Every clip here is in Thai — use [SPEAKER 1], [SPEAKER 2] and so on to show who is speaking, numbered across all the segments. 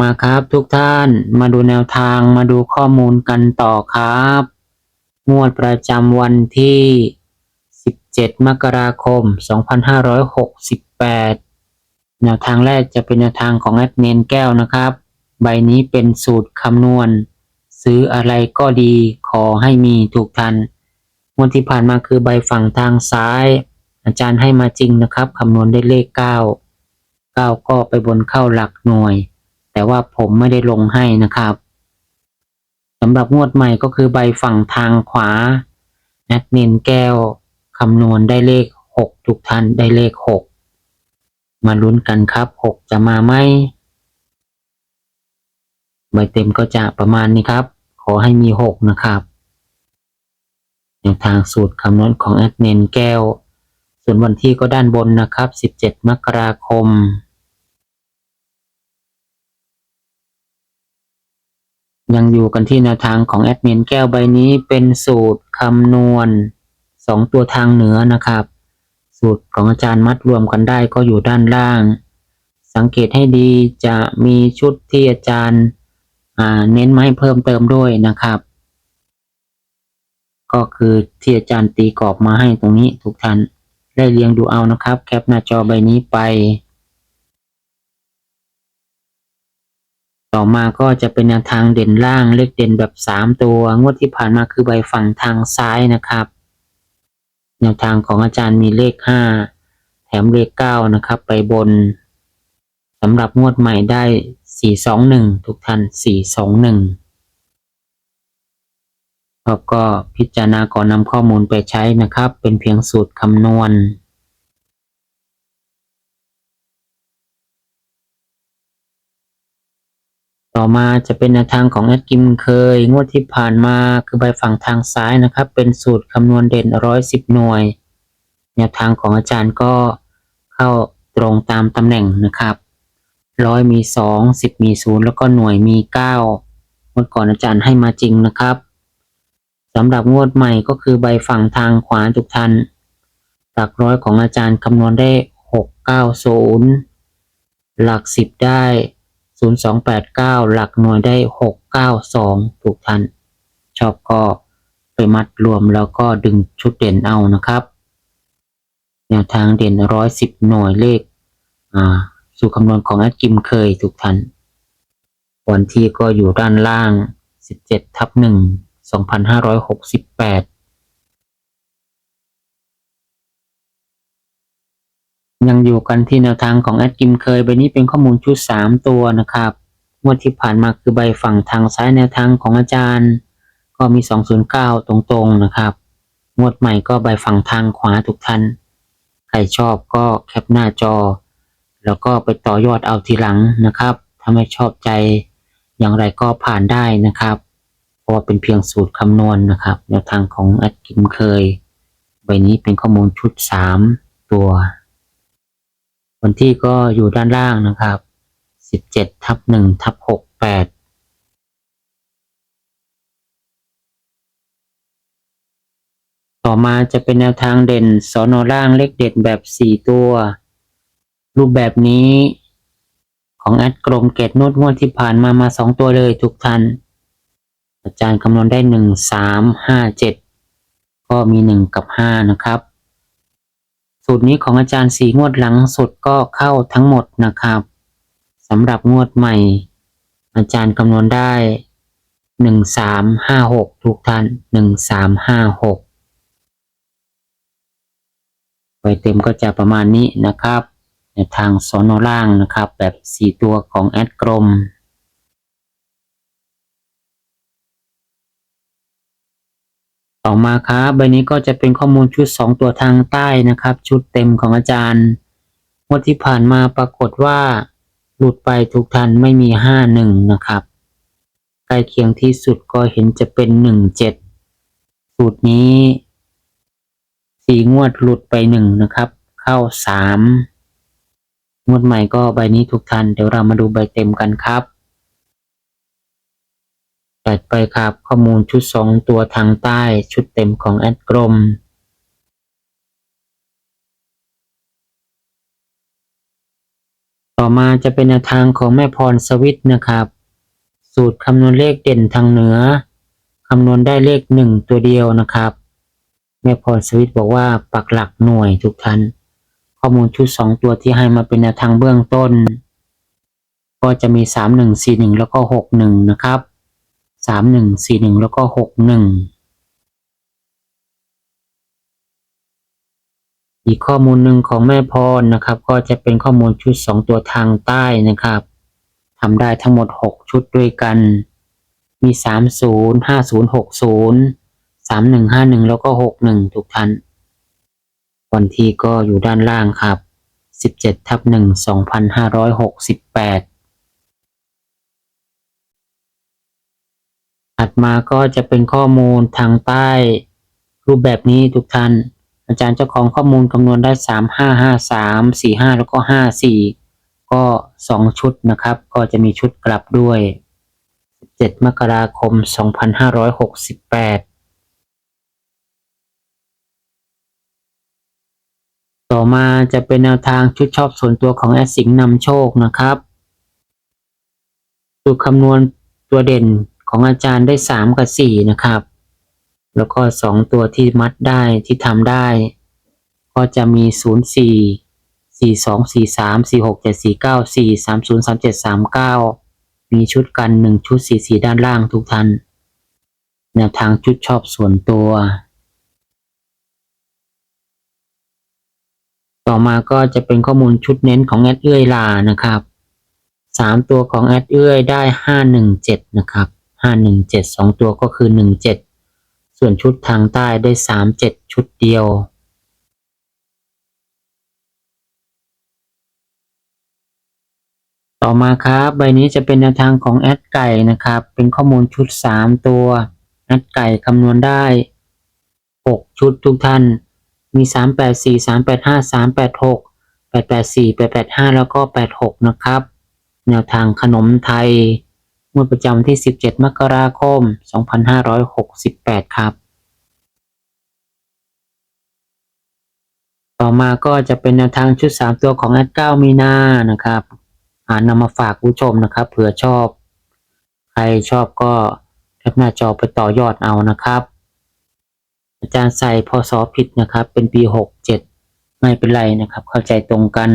[SPEAKER 1] มาครับทุกท่านมาดูแนวทางมาดูข้อมูลกันต่อครับ งวดประจำวันที่ 17 มกราคม 2568 แนวทางแรกจะเป็นแนวทางของแอดเนนแก้วนะครับ ใบนี้เป็นสูตรคำนวณ ซื้ออะไรก็ดีขอให้มีถูกทันงวดที่ผ่านมาคือใบฝั่งทางซ้าย อาจารย์ให้มาจริงนะครับคำนวณได้เลข 9 9 ก็ไปบนเข้าหลักหน่วย แต่ว่าผมไม่ได้ลงให้นะครับสำหรับงวดใหม่ก็คือใบฝั่งทางขวาแอดมินแก้วคำนวณได้เลข 6 ทุกท่านได้เลข 6 มาลุ้นกันครับ 6 จะมาไหมใบเต็มก็จะประมาณนี้ครับ ขอให้มี 6 นะครับแนวทางสูตรคำนวณของแอดมินแก้ว ส่วนวันที่ก็ด้านบนนะครับ 17 มกราคม ยังอยู่กันที่แนวทางของแอดมินแก้วใบนี้เป็นสูตรคำนวณสองตัวทางเหนือนะครับ สูตรของอาจารย์มัดรวมกันได้ก็อยู่ด้านล่าง สังเกตให้ดีจะมีชุดที่อาจารย์เน้นมาให้เพิ่มเติมด้วยนะครับ ก็คือที่อาจารย์ตีกรอบมาให้ตรงนี้ทุกท่านได้เรียงดูเอานะครับ แคปหน้าจอใบนี้ไป ต่อมาก็จะเป็นแนวทางเด่นล่างเลขเด่นแบบสามตัว งวดที่ผ่านมาคือใบฝั่งทางซ้ายนะครับ แนวทางของอาจารย์มีเลขห้าแถมเลขเก้านะครับ ไปบนสำหรับงวดใหม่ได้สี่สองหนึ่งทุกท่านสี่สองหนึ่งครับก็พิจารณาก่อนนำข้อมูลไปใช้นะครับ เป็นเพียงสูตรคำนวณ ต่อมาจะเป็นแนวทางของแอดกิมเคย งวดที่ผ่านมาคือใบฝั่งทางซ้ายนะครับ เป็นสูตรคำนวณเด่นร้อยสิบหน่วย แนวทางของอาจารย์ก็เข้าตรงตามตำแหน่งนะครับร้อยมีสองสิบมีศูนย์แล้วก็หน่วยมีเก้าเมื่อก่อนอาจารย์ให้มาจริงนะครับสำหรับงวดใหม่ก็คือใบฝั่งทางขวาทุกท่านหลักร้อยของอาจารย์คำนวณได้หกเก้าศูนย์หลักสิบได้ 0289 หลักหน่วยได้ 692 ถูกทันชอบก็ไปมัดรวมแล้วก็ดึงชุดเด่นเอานะครับ แนวทางเด่น 110 หน่วยเลขสู่คำนวณของแอดกิมเคยถูกทันวันที่ก็อยู่ด้านล่าง 17ทับ1 2568 ยังอยู่กันที่แนวทางของแอดกิมเคยใบนี้เป็นข้อมูลชุด 3 ตัวนะครับงวดที่ผ่านมาคือใบฝั่งทางซ้ายแนวทางของอาจารย์ ก็มี 209 ตรงๆนะครับ งวดใหม่ก็ใบฝั่งทางขวาทุกท่าน ใครชอบก็แคปหน้าจอ แล้วก็ไปต่อยอดเอาทีหลังนะครับถ้าไม่ชอบใจอย่างไรก็ผ่านได้นะครับเพราะว่าเป็นเพียงสูตรคำนวณนะครับแนวทางของแอดกิมเคย ใบนี้เป็นข้อมูลชุด 3 ตัว วันที่ก็อยู่ด้านล่างนะครับ17ทับ1ทับ68ต่อมาจะเป็นแนวทางเด่นสอนอล่างเลขเด็ดแบบ 4 ตัว รูปแบบนี้ของแอดกรมเกตโนดงวดที่ผ่านมามา 2 ตัวเลยทุกท่าน อาจารย์คำนวณได้ 1 3 5 7 ก็มี 1 กับ 5 นะครับ สูตรนี้ของอาจารย์สีงวดหลังสุดก็เข้าทั้งหมดนะครับสำหรับงวดใหม่ อาจารย์คำนวณได้หนึ่งสามห้าหกทุกท่านหนึ่งสามห้าหกไปเต็มก็จะประมาณนี้นะครับ ในทางโซโนล่างนะครับ แบบสี่ตัวของแอดกรม ต่อมาครับใบนี้ก็จะเป็นข้อมูลชุด 2 ตัวทางใต้นะครับ ชุดเต็มของอาจารย์งวดที่ผ่านมาปรากฏว่า หลุดไปทุกท่านไม่มี 51 นะครับใกล้เคียงที่สุดก็เห็นจะเป็น 17 สูตรนี้สีงวดหลุดไปหนึ่งนะครับ เข้าสามงวดใหม่ก็ใบนี้ทุกท่านเดี๋ยวเรามาดูใบเต็มกันครับ ดไปครับ ข้อมูลชุดสองตัวทางใต้ชุดเต็มของแอดกรมต่อมาจะเป็นแนวทางของแม่พรสวิตนะครับ สูตรคำนวณเลขเด่นทางเหนือคำนวณได้เลขหนึ่งตัวเดียวนะครับ แม่พรสวิตบอกว่าปักหลักหน่วยทุกท่านข้อมูลชุดสองตัวที่ให้มาเป็นแนวทางเบื้องต้น ก็จะมีสามหนึ่งสี่หนึ่งแล้วก็หกหนึ่งนะครับ สามหนึ่งสี่หนึ่งแล้วก็หกหนึ่งอีกข้อมูลหนึ่งของแม่พรนะครับ ก็จะเป็นข้อมูลชุดสองตัวทางใต้นะครับทำได้ทั้งหมดหกชุดด้วยกัน มีสามศูนย์ห้าศูนย์หกศูนย์สามหนึ่งห้าหนึ่งแล้วก็หกหนึ่งทุกท่านวันที่ก็อยู่ด้านล่างครับ 17ทับ1 2568 ถัดมาก็จะเป็นข้อมูลทางใต้รูปแบบนี้ทุกท่าน อาจารย์เจ้าของข้อมูลคำนวณได้ 3553 45 แล้วก็ 54 ก็ 2 ชุดนะครับ ก็จะมีชุดกลับด้วย 17 มกราคม 2568ต่อมาจะเป็นแนวทางชุดชอบส่วนตัวของแอดสิงนำโชคนะครับ สูตรคำนวณตัวเด่น ของอาจารย์ได้3กับ4นะครับ แล้วก็2ตัวที่มัดได้ที่ทำได้ ก็จะมี0 4 4 2 4 3 4 6 7 4 9 4 3 0 3 7 3 9มีชุดกัน1ชุด4 4ด้านล่างทุกท่านแนวทางชุดชอบส่วนตัว ต่อมาก็จะเป็นข้อมูลชุดเน้นของแอดเอื้อยลานะครับสามตัวของแอดเอื้อยได้ห้าหนึ่งเจ็ดนะครับ ห้าหนึ่งเจ็ดสองตัวก็คือหนึ่งเจ็ดส่วนชุดทางใต้ได้สามเจ็ดชุดเดียวต่อมาครับใบนี้จะเป็นแนวทางของแอดไก่นะครับ เป็นข้อมูลชุดสามตัวแอดไก่คำนวณได้หกชุดทุกท่าน มี 3 8 4 3 8 5 3 8 6 8 8 4 8 8 5 แล้วก็ 8 6 นะครับ แนวทางขนมไทย งวดประจำวันที่ 17 มกราคม 2568 ครับ ต่อมาก็จะเป็นแนวทางชุด 3 ตัวของแอด9มีนานะครับอ่านำมาฝากผู้ชมนะครับเผื่อชอบ ใครชอบก็แคปหน้าจอไปต่อยอดเอานะครับ อาจารย์ใส่พศผิดนะครับ เป็นปี 67 ไม่เป็นไรนะครับ เข้าใจตรงกัน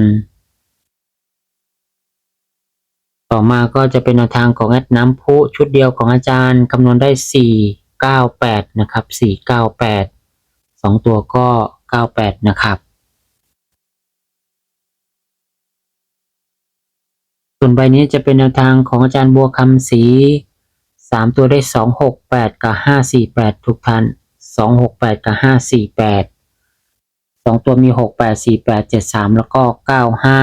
[SPEAKER 1] ต่อมาก็จะเป็นแนวทางของแอดน้ำพุชุดเดียวของอาจารย์คำนวณได้ 498 นะครับ 498 2 ตัวก็ 98 นะครับ ส่วนใบนี้จะเป็นแนวทางของอาจารย์บัวคำศรี3 ตัวได้ 268 กับ 548 ทุกท่านสองหกแปดกับห้าสี่แปดสองตัวมีหกแปดสี่แล้วก็เก้าห้า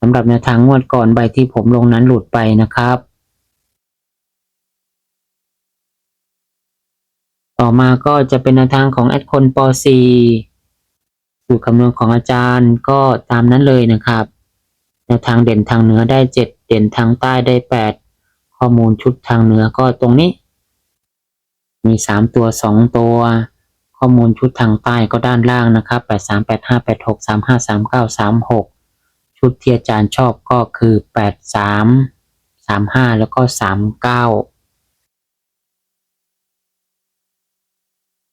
[SPEAKER 1] สำหรับแนวทางงวดก่อนใบที่ผมลงนั้นหลุดไปนะครับ ต่อมาก็จะเป็นแนวทางของแอดคนป .4 สูตรคำนวณของอาจารย์ก็ตามนั้นเลยนะครับ แนวทางเด่นทางเหนือได้ 7 เด่นทางใต้ได้ 8 ข้อมูลชุดทางเหนือก็ตรงนี้ มี 3 ตัว 2 ตัวข้อมูลชุดทางใต้ก็ด้านล่างนะครับ 8 3 8 5 8 6 3 5 3 9 3 6 ชุดที่อาจารย์ชอบก็คือแปดสามสามห้าแล้วก็สามเก้า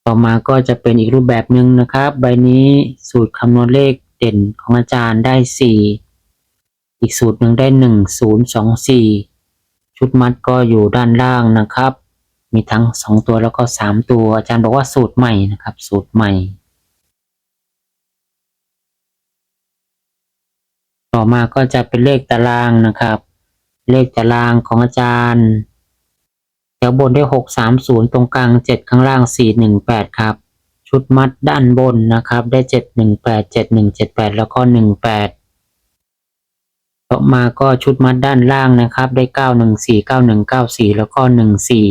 [SPEAKER 1] ต่อมาก็จะเป็นอีกรูปแบบหนึ่งนะครับ ใบนี้สูตรคำนวณเลขเด่นของอาจารย์ได้สี่อีกสูตรหนึ่งได้หนึ่งศูนย์สองสี่ชุดมัดก็อยู่ด้านล่างนะครับ มีทั้งสองตัวแล้วก็สามตัว อาจารย์บอกว่าสูตรใหม่นะครับ สูตรใหม่ ต่อมาก็จะเป็นเลขตารางนะครับ เลขตารางของอาจารย์แถวบนได้หกสามศูนย์ตรงกลางเจ็ดข้างล่างสี่หนึ่งแปดครับ ชุดมัดด้านบนนะครับ ได้เจ็ดหนึ่งแปดเจ็ดหนึ่งเจ็ดแปดแล้วก็หนึ่งแปดต่อมาก็ชุดมัดด้านล่างนะครับ ได้เก้าหนึ่งสี่เก้าหนึ่งเก้าสี่แล้วก็หนึ่งสี่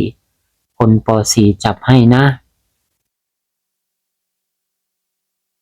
[SPEAKER 1] คนปสี่จับให้นะ